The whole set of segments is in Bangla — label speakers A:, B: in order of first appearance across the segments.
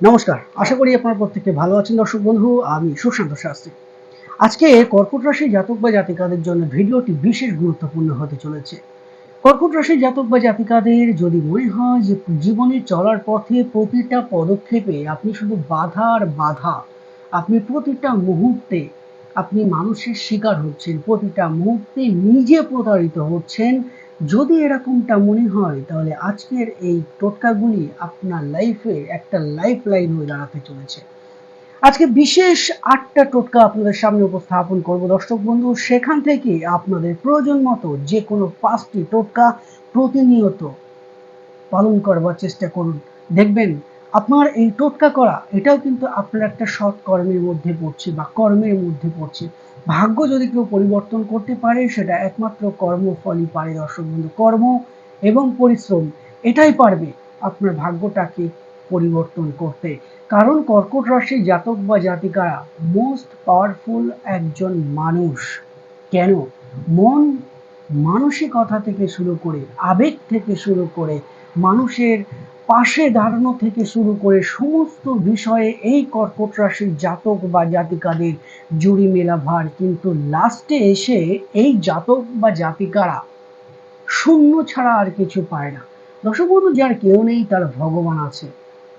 A: নমস্কার, আশা করি আপনার প্রত্যেকে ভালো আছেন। দর্শক বন্ধু, আমি সুশান্ত শাস্ত্রী। আজকে কর্কট রাশি জাতক বা জাতিকাদের জন্য ভিডিওটি বিশেষ গুরুত্বপূর্ণ হতে চলেছে। কর্কট রাশি জাতক বা জাতিকাদের যদি মনে হয় যে জীবনে চলার পথে প্রতিটা পদক্ষেপে আপনি শুধু বাধার বাধা, আপনি প্রতিটা মুহূর্তে আপনি মানুষের শিকার হচ্ছেন, প্রতিটা মুহূর্তে নিজে প্রতারিত হচ্ছেন যদি এরকমটা মনে হয়, তাহলে আজকের এই টোটকাগুলি আপনার লাইফে একটা লাইফ লাইন হয়ে দাঁড়াতে চলেছে। আজকে বিশেষ আটটা টোটকা আপনাদের সামনে উপস্থাপন করব। দর্শক বন্ধু, সেখান থেকে আপনাদের প্রয়োজন মতো যে কোনো পাঁচটি টোটকা প্রতিনিয়ত পালন করবার চেষ্টা করুন। দেখবেন, আপনার এই টোটকা করা, এটাও কিন্তু আপনার একটা সৎ কর্মের মধ্যে পড়ছে বা কর্মের মধ্যে পড়ছে। ভাগ্য যদি কেউ পরিবর্তন করতে পারে, সেটা একমাত্র কর্মফলই পারে দর্শক বন্ধু। কর্ম এবং পরিশ্রম, এটাই পারবে আপনার ভাগ্যটাকে পরিবর্তন করতে। কারণ কর্কট রাশি জাতক বা জাতিকারা মোস্ট পাওয়ারফুল একজন মানুষ। কেন? মন মানসিকতা থেকে শুরু করে, আবেগ থেকে শুরু করে মানুষের পাশে দাঁড়ানো থেকে শুরু করে সমস্ত বিষয়ে এই কর্কট রাশির জাতক বা জাতিকাদের জুড়ি মেলা ভার। কিন্তু লাস্টে এসে এই জাতক বা জাতিকারা শূন্য ছাড়া আর কিছু পায় না। দর্শক বন্ধু যার কেউ নেই, তার ভগবান আছে।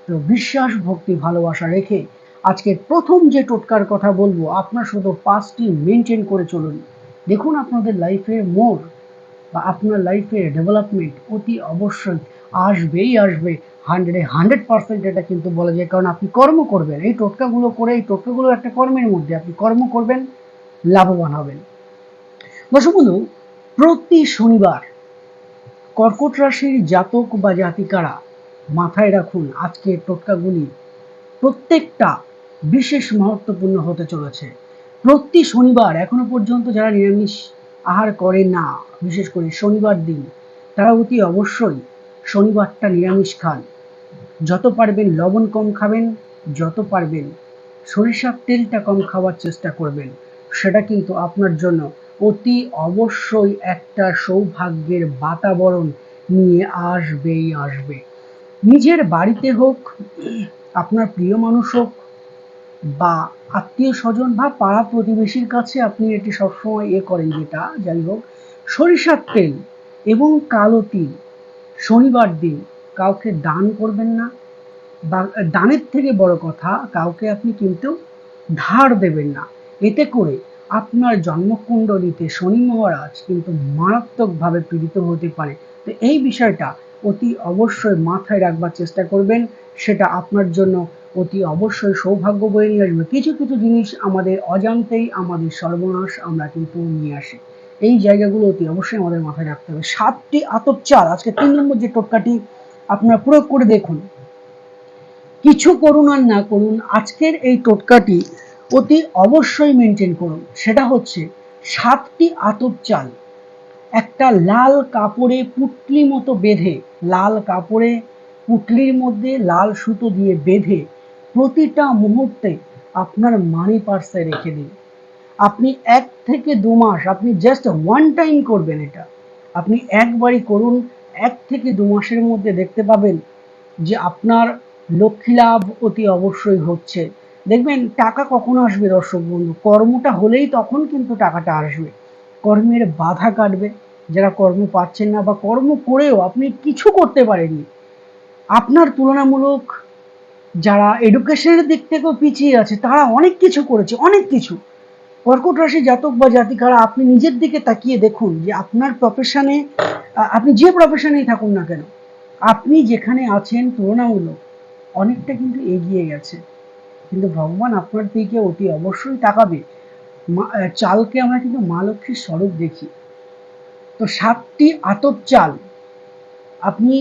A: তো বিশ্বাস, ভক্তি, ভালোবাসা রেখে আজকে প্রথম যে টোটকার কথা বলব, আপনার শুধু পাঁচটি মেনটেন করে চলুন। দেখুন আপনাদের লাইফের মোড় বা আপনার লাইফের ডেভেলপমেন্ট অতি অবশ্যই আসবেই আসবে হান্ড্রেডে হান্ড্রেড পার্সেন্ট এটা কিন্তু বলা যায়, কারণ আপনি কর্ম করবেন। এই টোটকাগুলো করে, এই টোটকাগুলো একটা কর্মের মধ্যে আপনি কর্ম করবেন, লাভবান হবেন। বন্ধু, প্রতি শনিবার কর্কট রাশির জাতক বা জাতিকারা মাথায় রাখুন আজকে টোটকাগুলি প্রত্যেকটা বিশেষ মহত্বপূর্ণ হতে চলেছে। প্রতি শনিবার, এখনও পর্যন্ত যারা নিরামিষ আহার করে না, বিশেষ করে শনিবার দিন, তারা অতি অবশ্যই শনিবারটা নিরামিষ খান। যত পারবেন লবণ কম খাবেন, যত পারবেন সরিষার তেলটা কম খাওয়ার চেষ্টা করবেন। সেটা কিন্তু আপনার জন্য অতি অবশ্যই একটা সৌভাগ্যের বাতাবরণ নিয়ে আসবেই আসবে। নিজের বাড়িতে হোক, আপনার প্রিয় মানুষ হোক বা আত্মীয় স্বজন বা পাড়া প্রতিবেশীর কাছে আপনি এটি সবসময় এ করেন যেটা, যাই হোক, সরিষার তেল এবং কালো তিল শনিবার দিন কাউকে দান করবেন না। বা, দানের থেকে বড় কথা, কাউকে আপনি কিন্তু ধার দেবেন না। এতে করে আপনার জন্মকুণ্ডলিতে শনি মহারাজ কিন্তু মারাত্মকভাবে পীড়িত হতে পারে। তো এই বিষয়টা অতি অবশ্যই মাথায় রাখবার চেষ্টা করবেন। সেটা আপনার জন্য অতি অবশ্যই সৌভাগ্য বয়ে নিয়ে আসবে। কিছু কিছু জিনিস আমাদের অজান্তেই আমাদের সর্বনাশ আমরা কিন্তু নিয়ে আসি। এই জায়গাগুলো অতি অবশ্যই আমাদের মাথায় রাখতে হবে। সাতটি আতপ চাল, আজকে তিন নম্বর যে টোটকাটি আপনারা প্রয়োগ করে দেখুন। কিছু করুন আর না করুন, আজকের এই টোটকাটি অতি অবশ্যই মেনটেন করুন। সেটা হচ্ছে সাতটি আতপ চাল। একটা লাল কাপড়ে পুটলি মতো বেঁধে, লাল কাপড়ে পুটলির মধ্যে লাল সুতো দিয়ে বেঁধে প্রতিটা মুহূর্তে আপনার মানি পার্সে রেখে দিন। আপনি এক থেকে দু মাস, আপনি জাস্ট ওয়ান টাইম করবেন এটা। আপনি একবারই করুন, এক থেকে দু মাসের মধ্যে দেখতে পাবেন যে আপনার লক্ষ্মী লাভ অতি অবশ্যই হচ্ছে। দেখবেন, টাকা কখন আসবে দর্শক বন্ধু? কর্মটা হলেই তখন কিন্তু টাকাটা আসবে। কর্মের বাধা কাটবে। যারা কর্ম পাচ্ছেন না বা কর্ম করেও আপনি কিছু করতে পারেননি, আপনার তুলনামূলক যারা এডুকেশনের দিক থেকেও পিছিয়ে আছে, তারা অনেক কিছু করেছে, অনেক কিছু। কর্কট রাশি জাতক বা জাতিকারা, আপনি নিজের দিকে তাকিয়ে দেখুন যে আপনার প্রফেশনে আপনি যে প্রফেশনেই থাকুন না কেন, আপনি যেখানে আছেন তুলনামূলক অনেকটা কিন্তু এগিয়ে গেছে। কিন্তু ভগবান আপনার দিকে অতি অবশ্যই তাকাবে। চালকে আমরা কিন্তু মা লক্ষ্মীর স্বরূপ দেখি। তো সাতটি আতপ চাল, আপনি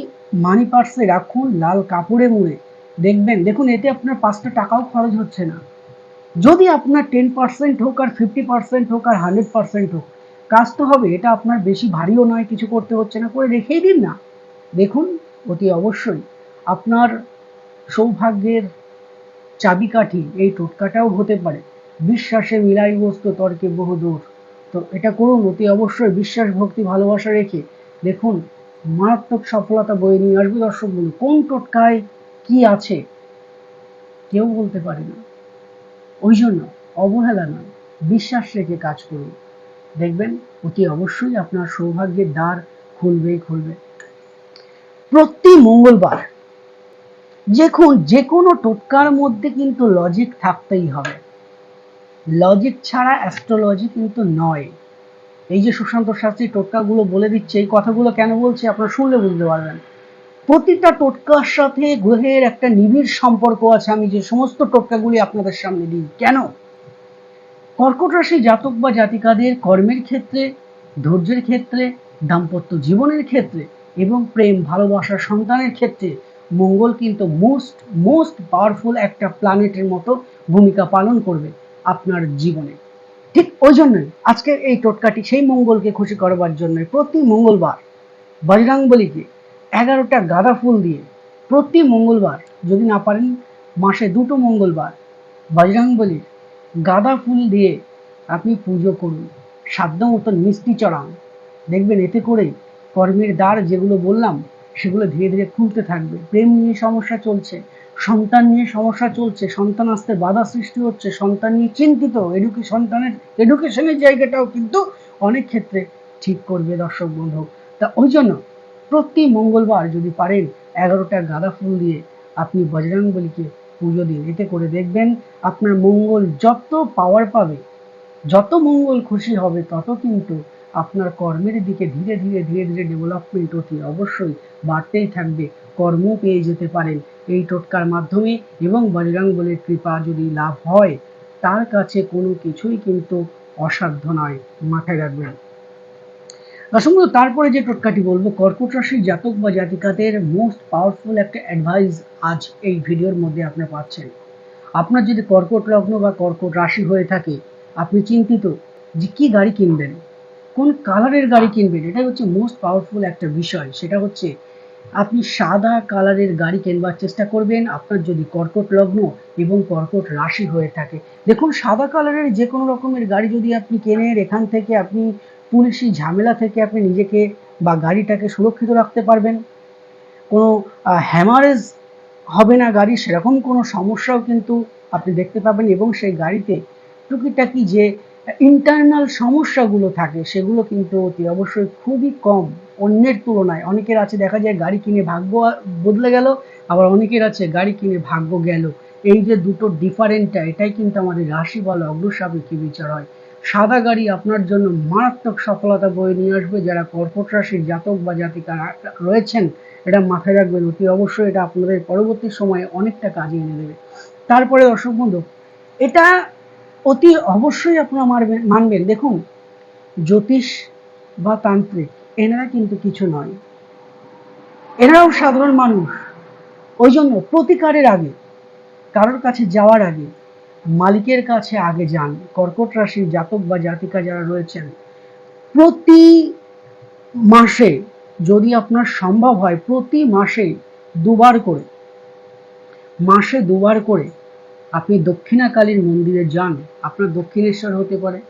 A: মানি পার্সে রাখুন লাল কাপড়ে মুড়ে, দেখবেন, দেখুন এতে আপনার পাঁচটা টাকাও খরচ হচ্ছে না। যদি আপনার টেন পার্সেন্ট হোক আর ফিফটি পার্সেন্ট হোক আর হান্ড্রেড পার্সেন্ট হোক, কাজ তো হবে, এটা আপনার বেশি ভারীও নয়, কিছু করতে হচ্ছে না, করে রেখেই দিন না। দেখুন, অতি অবশ্যই আপনার সৌভাগ্যের চাবিকাঠি এই টোটকাটাও হতে পারে। বিশ্বাসে মিলাই বস্তু, তর্কে বহুদূর। তো এটা করুন, অতি অবশ্যই বিশ্বাস, ভক্তি, ভালোবাসা রেখে দেখুন, মারাত্মক সফলতা বয়ে নিয়ে আসবে দর্শক বন্ধু। কোন টোটকায় কি আছে, কেউ বলতে পারে না। ওই জন্য অবহেলা নয়, বিশ্বাস রেখে কাজ করুন। দেখবেন, অতি অবশ্যই আপনার সৌভাগ্যের দ্বার খুলবেই খুলবে। প্রতি মঙ্গলবার দেখুন যে কোনো টোটকার মধ্যে কিন্তু লজিক থাকতেই হবে। লজিক ছাড়া অ্যাস্ট্রোলজি কিন্তু নয়। এই যে সুশান্ত শাস্ত্রী টোটকাগুলো বলে দিচ্ছে, এই কথাগুলো কেন বলছে আপনারা শুনলে বুঝতে পারবেন। প্রতিটা টোটকার সাথে গ্রহের একটা নিবিড় সম্পর্ক আছে, আমি যে সমস্ত টোটকাগুলি আপনাদের সামনে দিই। কেন? কর্কট রাশি জাতক বা জাতিকাদের কর্মের ক্ষেত্রে, ধৈর্যের ক্ষেত্রে, দাম্পত্য জীবনের ক্ষেত্রে এবং প্রেম, ভালোবাসা, সন্তানের ক্ষেত্রে মঙ্গল কিন্তু মোস্ট মোস্ট পাওয়ারফুল একটা প্ল্যানেটের মতো ভূমিকা পালন করবে আপনার জীবনে। ঠিক ওই জন্যই আজকের এই টোটকাটি সেই মঙ্গলকে খুশি করবার জন্য প্রতি মঙ্গলবার বজরাঙ্গবলীকে এগারোটা গাঁদা ফুল দিয়ে প্রতি মঙ্গলবার, যদি না পারেন, মাসে দুটো মঙ্গলবার বজরাঙ্গবলীর গাঁদা ফুল দিয়ে আপনি পুজো করুন। সাধ্য মতন মিষ্টি চড়ান। দেখবেন এতে করে কর্মের দ্বার যেগুলো বললাম, সেগুলো ধীরে ধীরে খুলতে থাকবে। প্রেম নিয়ে সমস্যা চলছে, সন্তান নিয়ে সমস্যা চলছে, সন্তান আসতে বাধা সৃষ্টি হচ্ছে, সন্তান নিয়ে চিন্তিত এডুকে সন্তানের এডুকেশনের জায়গাটাও কিন্তু অনেক ক্ষেত্রে ঠিক করবে দর্শক বন্ধু তা ওই জন্য প্রতি মঙ্গলবার যদি পারেন এগারোটা গাঁদা ফুল দিয়ে আপনি বজরংবলীকে পুজো দিন। এতে করে দেখবেন আপনার মঙ্গল যত পাওয়ার পাবে, যত মঙ্গল খুশি হবে, তত কিন্তু আপনার কর্মের দিকে ধীরে ধীরে ধীরে ধীরে ডেভেলপমেন্ট অতি অবশ্যই বাড়তেই থাকবে। কর্ম পেয়ে যেতে পারেন এই টোটকার মাধ্যমে এবং বজরংবলীর কৃপা যদি লাভ হয়, তার কাছে কোনো কিছুই কিন্তু অসাধ্য নয়। মাথায় রাখবেন। দর্শক তারপরে যে টোটকাটি বলব, কর্কট রাশির জাতক বা জাতিকাদের মোস্ট পাওয়ারফুল একটা অ্যাডভাইস আজ এই ভিডিওর মধ্যে আপনি পাচ্ছেন। আপনার যদি কর্কট লগ্ন বা কর্কট রাশি হয়ে থাকে, আপনি চিন্তিত যে কি গাড়ি কিনবেন, কোন কালারের গাড়ি কিনবেন, এটাই হচ্ছে মোস্ট পাওয়ারফুল একটা বিষয়। সেটা হচ্ছে, আপনি সাদা কালারের গাড়ি কেনবার চেষ্টা করবেন, আপনার যদি কর্কট লগ্ন এবং কর্কট রাশি হয়ে থাকে। দেখুন, সাদা কালারের যে কোনো রকমের গাড়ি যদি আপনি কেনেন, এখান থেকে আপনি পুলিশি ঝামেলা থেকে আপনি নিজেকে বা গাড়িটাকে সুরক্ষিত রাখতে পারবেন। কোনো হ্যামারেজ হবে না গাড়ি, সেরকম কোনো সমস্যাও কিন্তু আপনি দেখতে পাবেন এবং সেই গাড়িতে টুকিটাকি যে ইন্টারনাল সমস্যাগুলো থাকে, সেগুলো কিন্তু অতি অবশ্যই খুবই কম। অন্যের তুলনায় অনেকের আছে, দেখা যায় গাড়ি কিনে ভাগ্য বদলে গেল, আবার অনেকের আছে গাড়ি কিনে ভাগ্য গেল। এই যে দুটো ডিফারেন্টটা এটাই কিন্তু আমাদের রাশি বা লগ্ন সাপেক্ষে বিচার হয়? সাদা গাড়ি আপনার জন্য মারাত্মক সফলতা বয়ে নিয়ে আসবে। যারা কর্কট রাশির জাতক বা জাতিকা রয়েছেন, এটা মাথায় রাখবেন, অতি অবশ্যই এটা আপনাদের পরবর্তী সময়ে অনেকটা কাজে এনে দেবে। তারপরে দর্শক বন্ধু, এটা অতি অবশ্যই আপনারা মানবেন মানবেন। দেখুন, জ্যোতিষ বা তান্ত্রিক, এনারা কিন্তু কিছু নয়। এনারাও সাধারণ মানুষ। ওই জন্য প্রতিকারের আগে, কারোর কাছে যাওয়ার আগে মালিকের কাছে আগে যান। কর্কট রাশির জাতক বা জাতিকা যারা রয়েছেন, প্রতি মাসে যদি আপনার সম্ভব হয়, প্রতি মাসে দুবার করে, মাসে দুবার করে আপনি দক্ষিণাকালীর মন্দিরে যান। আপনার দক্ষিণেশ্বর হতে পারে।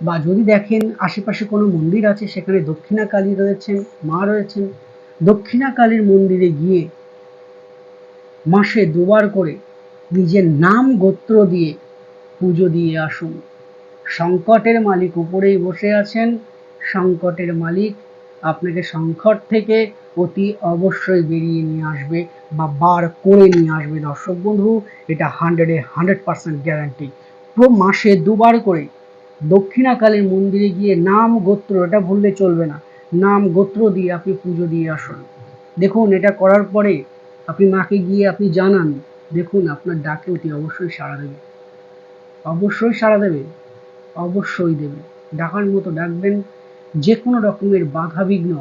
A: বা যদি দেখেন আশেপাশে কোনো মন্দির আছে, সেখানে দক্ষিণাকালী রয়েছেন, মা রয়েছেন দক্ষিণাকালীর মন্দিরে গিয়ে মাসে দুবার করে নিজের নাম গোত্র দিয়ে পুজো দিয়ে আসুন। সংকটের মালিক উপরেই বসে আছেন। সংকটের মালিক আপনাকে সংকট থেকে অতি অবশ্যই বেরিয়ে নিয়ে আসবে বা বার করে নিয়ে আসবে। দর্শক বন্ধু, এটা হান্ড্রেডে হান্ড্রেড পার্সেন্ট গ্যারান্টি পুরো মাসে দুবার করে দক্ষিণাকালীর মন্দিরে গিয়ে নাম গোত্র, এটা ভুললে চলবে না। নাম গোত্র দিয়ে আপনি পুজো দিয়ে আসুন। দেখুন, এটা করার পরে আপনি মাকে গিয়ে আপনি জানান দেখুন, আপনার ডাকে অতি অবশ্যই সাড়া দেবে। অবশ্যই সাড়া দেবে। অবশ্যই দেবে। ডাকার মতো ডাকবেন, যে কোনো রকমের বাধা বিঘ্ন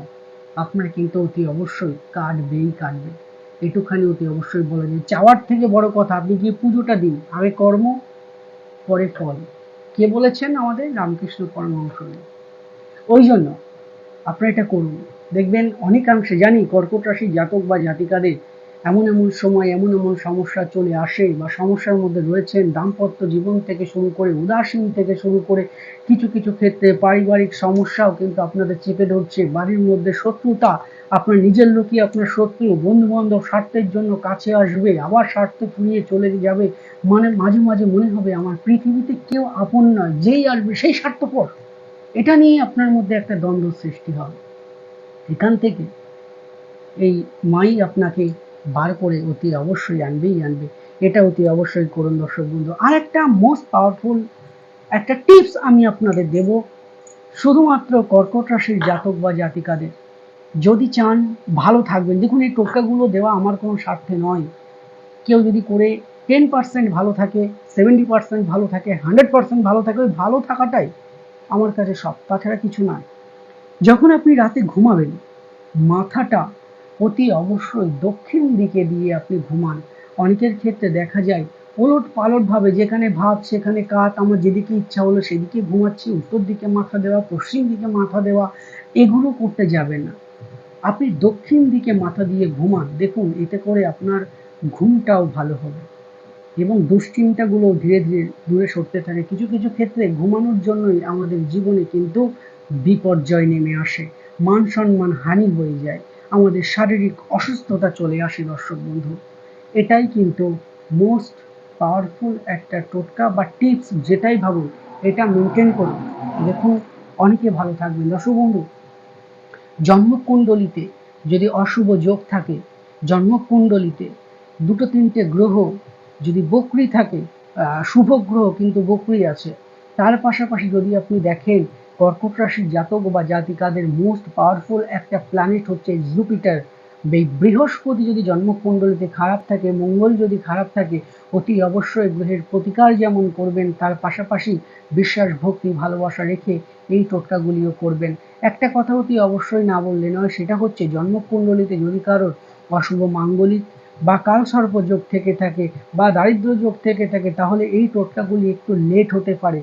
A: আপনার কিন্তু অতি অবশ্যই কাটবেই কাটবে। এটুখানি অতি অবশ্যই বলে দিন চাওয়ার থেকে বড় কথা, আপনি গিয়ে পুজোটা দিন। আগে কর্ম, পরে ফল। কে বলেছেন আমাদের? রামকৃষ্ণ পরমহংস ওই জন্য আপনারা এটা করুন। দেখবেন, অনেকাংশে জানি কর্কট রাশির জাতক বা জাতিকাদের এমন এমন সময়, এমন এমন সমস্যা চলে আসে বা সমস্যার মধ্যে রয়েছেন, দাম্পত্য জীবন থেকে শুরু করে, উদাসীন থেকে শুরু করে কিছু কিছু ক্ষেত্রে পারিবারিক সমস্যাও কিন্তু আপনাদের চেপে ধরছে। বাড়ির মধ্যে শত্রুতা আপনার নিজের লোকই আপনার শত্রু বন্ধু বান্ধব স্বার্থের জন্য কাছে আসবে, আবার স্বার্থ ফুরিয়ে চলে যাবে। মানে মাঝে মাঝে মনে হবে, আমার পৃথিবীতে কেউ আপন নয়, যেই আসবে সেই স্বার্থপর। এটা নিয়ে আপনার মধ্যে একটা দ্বন্দ্ব সৃষ্টি হবে। এখান থেকে এই মাই আপনাকে বার করে অতি অবশ্যই আনবেই আনবে। এটা অতি অবশ্যই করুন দর্শক বন্ধু। আর একটা মোস্ট পাওয়ারফুল একটা টিপস আমি আপনাদের দেব। শুধুমাত্র কর্কট রাশির জাতক বা জাতিকাদের। যদি চান ভালো থাকবেন। দেখুন, এই টোটকাগুলো দেওয়া আমার কোনো স্বার্থে নয়। কেউ যদি করে টেন পার্সেন্ট ভালো থাকে সেভেন্টি পার্সেন্ট ভালো থাকে হান্ড্রেড পার্সেন্ট ভালো থাকে, ওই ভালো থাকাটাই আমার কাছে সব। তাছাড়া কিছু নয়। যখন আপনি রাতে ঘুমাবেন, মাথাটা অতি অবশ্যই দক্ষিণ দিকে দিয়ে আপনি ঘুমান। অনেকের ক্ষেত্রে দেখা যায়, ওলট পালটভাবে যেখানে ভাব, সেখানে কাত, আমার যেদিকে ইচ্ছা হলো সেদিকে ঘুমাচ্ছি, উত্তর দিকে মাথা দেওয়া, পশ্চিম দিকে মাথা দেওয়া, এগুলো করতে যাবে না। আপনি দক্ষিণ দিকে মাথা দিয়ে ঘুমান। দেখুন, এতে করে আপনার ঘুমটাও ভালো হবে এবং দুশ্চিন্তাগুলো ধীরে ধীরে দূরে সরতে থাকে। কিছু কিছু ক্ষেত্রে ঘুমানোর জন্যই আমাদের জীবনে কিন্তু বিপর্যয় নেমে আসে। মান সম্মান হানি হয়ে যায়। আমাদের শারীরিক অসুস্থতা চলে আসে, দর্শক বন্ধু। এটাই কিন্তু মোস্ট পাওয়ারফুল একটা টোটকা বা টিপস যেটাই ভাবুন এটা মেনটেন করুন। দেখুন, অনেকে ভালো থাকবেন। দর্শক বন্ধু, জন্মকুণ্ডলিতে যদি অশুভ যোগ থাকে, জন্মকুণ্ডলিতে দুটো তিনটে গ্রহ যদি বকরি থাকে শুভ গ্রহ কিন্তু বকরি আছে, তার পাশাপাশি যদি আপনি দেখেন কর্কট রাশির জাতক বা জাতিকাদের মোস্ট পাওয়ারফুল একটা প্ল্যানেট হচ্ছে জুপিটার বৃহস্পতি যদি জন্মকুণ্ডলিতে খারাপ থাকে, মঙ্গল যদি খারাপ থাকে, অতি অবশ্যই গ্রহের প্রতিকার যেমন করবেন, তার পাশাপাশি বিশ্বাস, ভক্তি, ভালোবাসা রেখে এই টোটকাগুলিও করবেন। একটা কথা অতি অবশ্যই না বললে নয়, সেটা হচ্ছে জন্মকুণ্ডলিতে যদি কারোর অশুভ মাঙ্গলিক বা কালসর্প যোগ থেকে থাকে বা দারিদ্র যোগ থেকে থাকে, তাহলে এই টোটকাগুলি একটু লেট হতে পারে।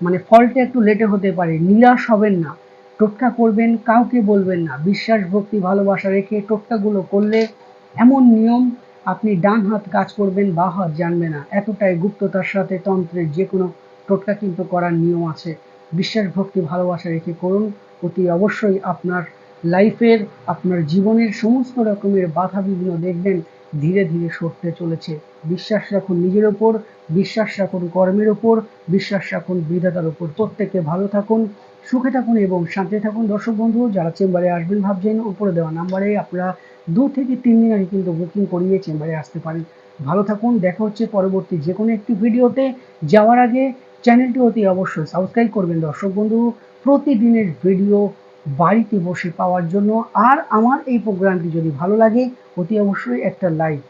A: মানে ফলটা একটু লেটে হতে পারে, নিরাশ হবেন না। টোটকা করবেন, কাউকে বলবেন না। বিশ্বাস, ভক্তি, ভালোবাসা রেখে টোটকাগুলো করলে এমন নিয়ম আপনি ডান হাত কাজ করবেন, বা হাত জানবে না। এতটাই গুপ্ততার সাথে তন্ত্রের যে কোনো টোটকা কিন্তু করার নিয়ম আছে। বিশ্বাস, ভক্তি, ভালোবাসা রেখে করুন। অতি অবশ্যই আপনার লাইফের, আপনার জীবনের সমস্ত রকমের বাধা বিঘ্ন দেখবেন, ধীরে ধীরে সরতে চলেছে। বিশ্বাস রাখুন নিজের ওপর বিশ্বাস রাখুন কর্মের ওপর বিশ্বাস রাখুন বিধাতার ওপর প্রত্যেকে ভালো থাকুন, সুখে থাকুন এবং শান্তি থাকুন। দর্শক বন্ধু, যারা চেম্বারে আসবেন ভাবছেন, উপরে দেওয়া নাম্বারে আপনারা দু থেকে তিন দিন আগে কিন্তু বুকিং করিয়ে চেম্বারে আসতে পারেন। ভালো থাকুন, দেখা হচ্ছে পরবর্তী যে কোনো একটি ভিডিওতে। যাওয়ার আগে চ্যানেলটি অতি অবশ্যই সাবস্ক্রাইব করবেন দর্শক বন্ধু। প্রতিদিনের ভিডিও বাড়িতে বসে পাওয়ার জন্য। আর আমার এই প্রোগ্রামটি যদি ভালো লাগে, অতি অবশ্যই একটা লাইক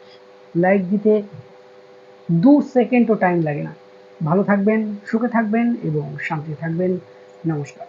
A: লাইক দিতে দু সেকেন্ডও টাইম লাগে না। ভালো থাকবেন, সুখে থাকবেন এবং শান্তি থাকবেন। নমস্কার।